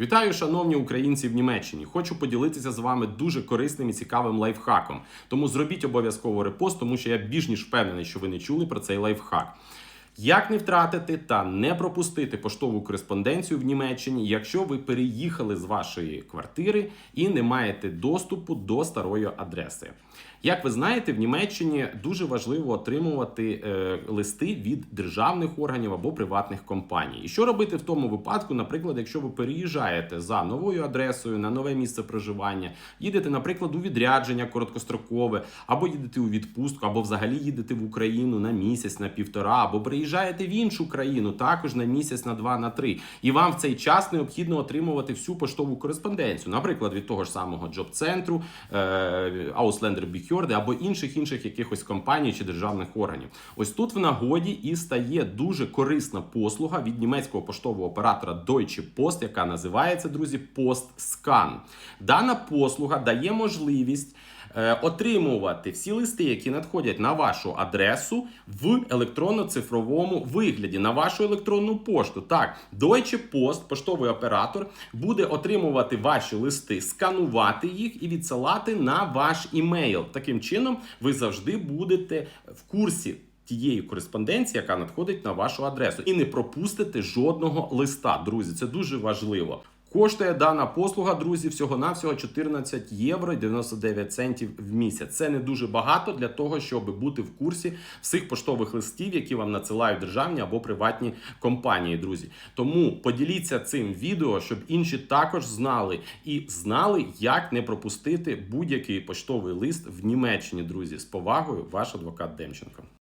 Вітаю, шановні українці в Німеччині. Хочу поділитися з вами дуже корисним і цікавим лайфхаком. Тому зробіть обов'язково репост, тому що я більш ніж впевнений, що ви не чули про цей лайфхак. Як не втратити та не пропустити поштову кореспонденцію в Німеччині, якщо ви переїхали з вашої квартири і не маєте доступу до старої адреси? Як ви знаєте, в Німеччині дуже важливо отримувати е, листи від державних органів або приватних компаній. І що робити в тому випадку, наприклад, якщо ви переїжджаєте за новою адресою на нове місце проживання, їдете, наприклад, у відрядження короткострокове, або їдете у відпустку, або взагалі їдете в Україну на місяць, на півтора, або приїжджаєте в іншу країну також на місяць, на два, на три. І вам в цей час необхідно отримувати всю поштову кореспонденцію, наприклад, від того ж самого джоб-центру, Ausländer Behörde або інших інших якихось компаній чи державних органів. Ось тут в нагоді і стає дуже корисна послуга від німецького поштового оператора Deutsche Post, яка називається, друзі, PostScan. Дана послуга дає можливість. е, Отримувати всі листи, які надходять на вашу адресу в електронно-цифровому вигляді на вашу електронну пошту. Так, Deutsche Post, поштовий оператор, буде отримувати ваші листи, сканувати їх і відсилати на ваш імейл. Таким чином, ви завжди будете в курсі. Тієї кореспонденції, яка надходить на вашу адресу, і не пропустите жодного листа, друзі. Це дуже важливо. Коштує дана послуга, друзі, всього-навсього 14 євро і 99 центів в місяць. Це не дуже багато для того, щоб бути в курсі всіх поштових листів, які вам надсилають державні або приватні компанії, друзі. Тому поділіться цим відео, щоб інші також знали і знали, як не пропустити будь-який поштовий лист в Німеччині, друзі. З повагою, ваш адвокат Демченко.